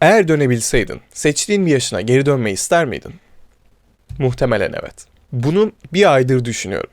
Eğer dönebilseydin, seçtiğin bir yaşına geri dönmeyi ister miydin? Muhtemelen evet. Bunu bir aydır düşünüyorum.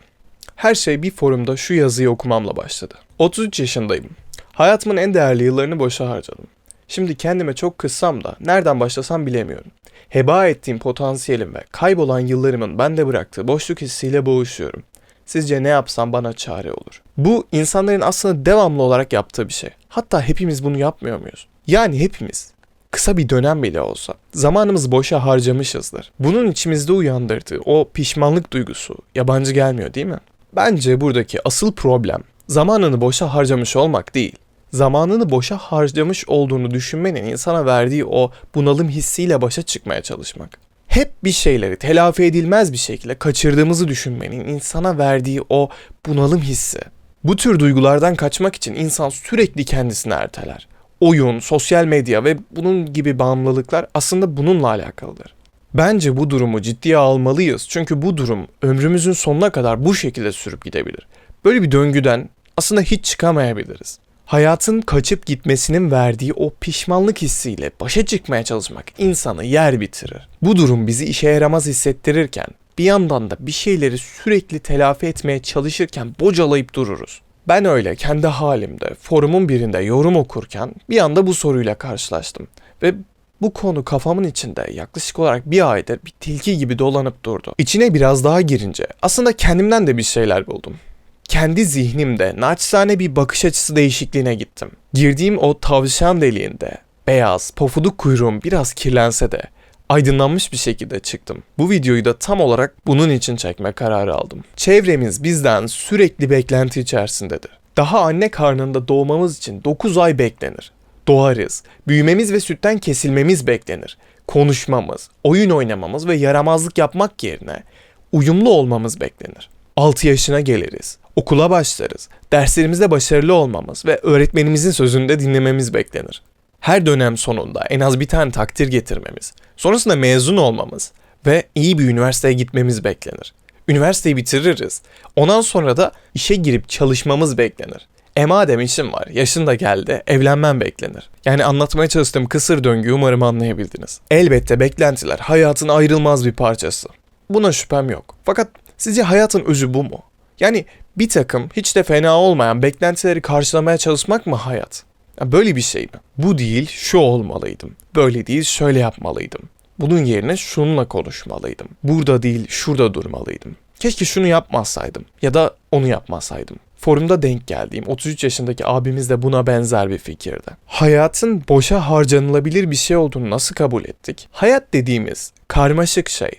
Her şey bir forumda şu yazıyı okumamla başladı. 33 yaşındayım. Hayatımın en değerli yıllarını boşa harcadım. Şimdi kendime çok kızsam da nereden başlasam bilemiyorum. Heba ettiğim potansiyelim ve kaybolan yıllarımın bende bıraktığı boşluk hissiyle boğuşuyorum. Sizce ne yapsam bana çare olur? Bu insanların aslında devamlı olarak yaptığı bir şey. Hatta hepimiz bunu yapmıyor muyuz? Yani hepimiz kısa bir dönem bile olsa zamanımızı boşa harcamışızdır. Bunun içimizde uyandırdığı o pişmanlık duygusu yabancı gelmiyor değil mi? Bence buradaki asıl problem zamanını boşa harcamış olmak değil. Zamanını boşa harcamış olduğunu düşünmenin insana verdiği o bunalım hissiyle başa çıkmaya çalışmak. Hep bir şeyleri telafi edilmez bir şekilde kaçırdığımızı düşünmenin insana verdiği o bunalım hissi. Bu tür duygulardan kaçmak için insan sürekli kendisini erteler. Oyun, sosyal medya ve bunun gibi bağımlılıklar aslında bununla alakalıdır. Bence bu durumu ciddiye almalıyız çünkü bu durum ömrümüzün sonuna kadar bu şekilde sürüp gidebilir. Böyle bir döngüden aslında hiç çıkamayabiliriz. Hayatın kaçıp gitmesinin verdiği o pişmanlık hissiyle başa çıkmaya çalışmak insanı yer bitirir. Bu durum bizi işe yaramaz hissettirirken bir yandan da bir şeyleri sürekli telafi etmeye çalışırken bocalayıp dururuz. Ben öyle kendi halimde forumun birinde yorum okurken bir anda bu soruyla karşılaştım ve bu konu kafamın içinde yaklaşık olarak bir aydır bir tilki gibi dolanıp durdu. İçine biraz daha girince aslında kendimden de bir şeyler buldum. Kendi zihnimde naçizane bir bakış açısı değişikliğine gittim. Girdiğim o tavşan deliğinde beyaz, pofuduk kuyruğum biraz kirlense de aydınlanmış bir şekilde çıktım. Bu videoyu da tam olarak bunun için çekme kararı aldım. Çevremiz bizden sürekli beklenti içerisindedir. Daha anne karnında doğmamız için 9 ay beklenir. Doğarız. Büyümemiz ve sütten kesilmemiz beklenir. Konuşmamız, oyun oynamamız ve yaramazlık yapmak yerine uyumlu olmamız beklenir. 6 yaşına geliriz. Okula başlarız. Derslerimizde başarılı olmamız ve öğretmenimizin sözünü de dinlememiz beklenir. Her dönem sonunda en az bir tane takdir getirmemiz, sonrasında mezun olmamız ve iyi bir üniversiteye gitmemiz beklenir. Üniversiteyi bitiririz. Ondan sonra da işe girip çalışmamız beklenir. E madem işim var, yaşın da geldi, evlenmem beklenir. Yani anlatmaya çalıştığım kısır döngüyü umarım anlayabildiniz. Elbette beklentiler hayatın ayrılmaz bir parçası. Buna şüphem yok. Fakat sizce hayatın özü bu mu? Yani bir takım hiç de fena olmayan beklentileri karşılamaya çalışmak mı hayat? Ya böyle bir şey mi? Bu değil şu olmalıydım. Böyle değil şöyle yapmalıydım. Bunun yerine şununla konuşmalıydım. Burada değil şurada durmalıydım. Keşke şunu yapmasaydım ya da onu yapmasaydım. Forumda denk geldiğim 33 yaşındaki abimiz de buna benzer bir fikirde. Hayatın boşa harcanılabilir bir şey olduğunu nasıl kabul ettik? Hayat dediğimiz karmaşık şey.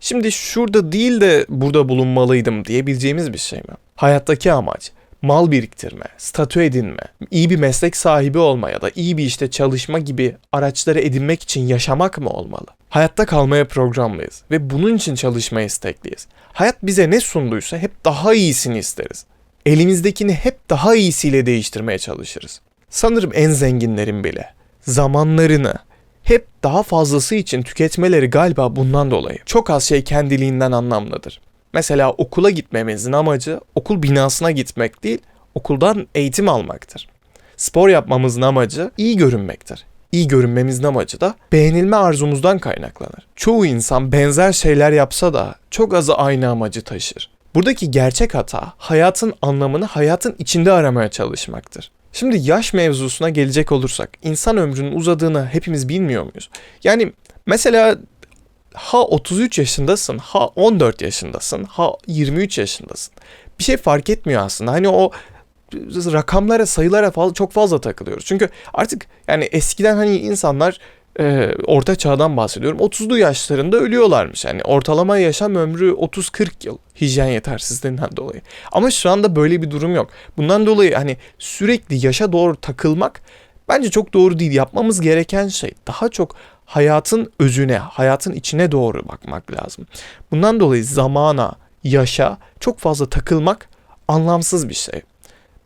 Şimdi şurada değil de burada bulunmalıydım diyebileceğimiz bir şey mi? Hayattaki amaç mal biriktirme, statü edinme, iyi bir meslek sahibi olma ya da iyi bir işte çalışma gibi araçları edinmek için yaşamak mı olmalı? Hayatta kalmaya programlıyız ve bunun için çalışmaya istekliyiz. Hayat bize ne sunduysa hep daha iyisini isteriz. Elimizdekini hep daha iyisiyle değiştirmeye çalışırız. Sanırım en zenginlerin bile zamanlarını hep daha fazlası için tüketmeleri galiba bundan dolayı. Çok az şey kendiliğinden anlamlıdır. Mesela okula gitmemizin amacı okul binasına gitmek değil, okuldan eğitim almaktır. Spor yapmamızın amacı iyi görünmektir. İyi görünmemizin amacı da beğenilme arzumuzdan kaynaklanır. Çoğu insan benzer şeyler yapsa da çok azı aynı amacı taşır. Buradaki gerçek hata hayatın anlamını hayatın içinde aramaya çalışmaktır. Şimdi yaş mevzusuna gelecek olursak insan ömrünün uzadığını hepimiz bilmiyor muyuz? Yani mesela ha 33 yaşındasın, ha 14 yaşındasın, ha 23 yaşındasın. Bir şey fark etmiyor aslında. Hani o rakamlara, sayılara fazla, çok fazla takılıyoruz. Çünkü artık yani eskiden hani insanlar e, orta çağdan bahsediyorum. 30'lu yaşlarında ölüyorlarmış. Yani ortalama yaşam ömrü 30-40 yıl hijyen yetersizliğinden dolayı. Ama şu anda böyle bir durum yok. Bundan dolayı hani sürekli yaşa doğru takılmak bence çok doğru değil. Yapmamız gereken şey daha çok hayatın özüne, hayatın içine doğru bakmak lazım. Bundan dolayı zamana, yaşa çok fazla takılmak anlamsız bir şey.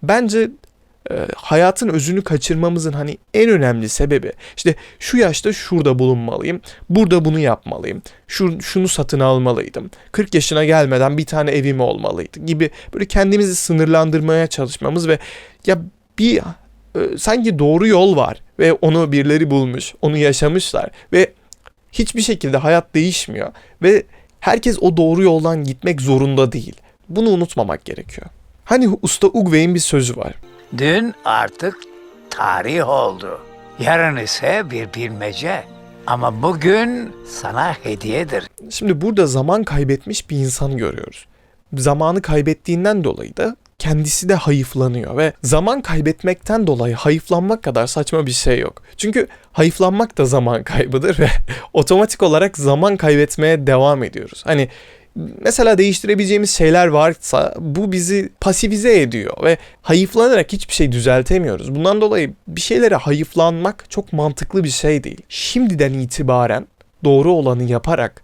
Bence e, hayatın özünü kaçırmamızın hani en önemli sebebi işte şu yaşta şurada bulunmalıyım, burada bunu yapmalıyım, şu, şunu satın almalıydım, 40 yaşına gelmeden bir tane evim olmalıydı gibi böyle kendimizi sınırlandırmaya çalışmamız ve ya bir e, sanki doğru yol var ve onu birileri bulmuş, onu yaşamışlar ve hiçbir şekilde hayat değişmiyor ve herkes o doğru yoldan gitmek zorunda değil. Bunu unutmamak gerekiyor. Hani usta Ugway'in bir sözü var. Dün artık tarih oldu. Yarın ise bir bilmece. Ama bugün sana hediyedir. Şimdi burada zaman kaybetmiş bir insan görüyoruz. Zamanı kaybettiğinden dolayı da kendisi de hayıflanıyor ve zaman kaybetmekten dolayı hayıflanmak kadar saçma bir şey yok. Çünkü hayıflanmak da zaman kaybıdır ve otomatik olarak zaman kaybetmeye devam ediyoruz. Hani mesela değiştirebileceğimiz şeyler varsa bu bizi pasifize ediyor ve hayıflanarak hiçbir şey düzeltemiyoruz. Bundan dolayı bir şeylere hayıflanmak çok mantıklı bir şey değil. Şimdiden itibaren doğru olanı yaparak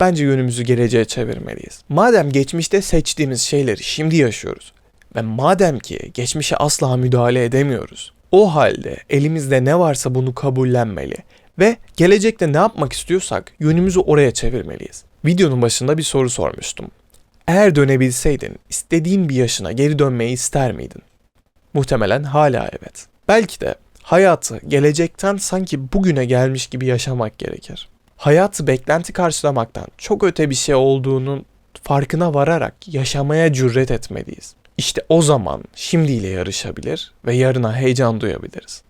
bence yönümüzü geleceğe çevirmeliyiz. Madem geçmişte seçtiğimiz şeyleri şimdi yaşıyoruz ve madem ki geçmişe asla müdahale edemiyoruz. O halde elimizde ne varsa bunu kabullenmeli ve gelecekte ne yapmak istiyorsak yönümüzü oraya çevirmeliyiz. Videonun başında bir soru sormuştum. Eğer dönebilseydin istediğin bir yaşına geri dönmeyi ister miydin? Muhtemelen hala evet. Belki de hayatı gelecekten sanki bugüne gelmiş gibi yaşamak gerekir. Hayatı beklenti karşılamaktan çok öte bir şey olduğunun farkına vararak yaşamaya cüret etmeliyiz. İşte o zaman şimdiyle yarışabilir ve yarına heyecan duyabiliriz.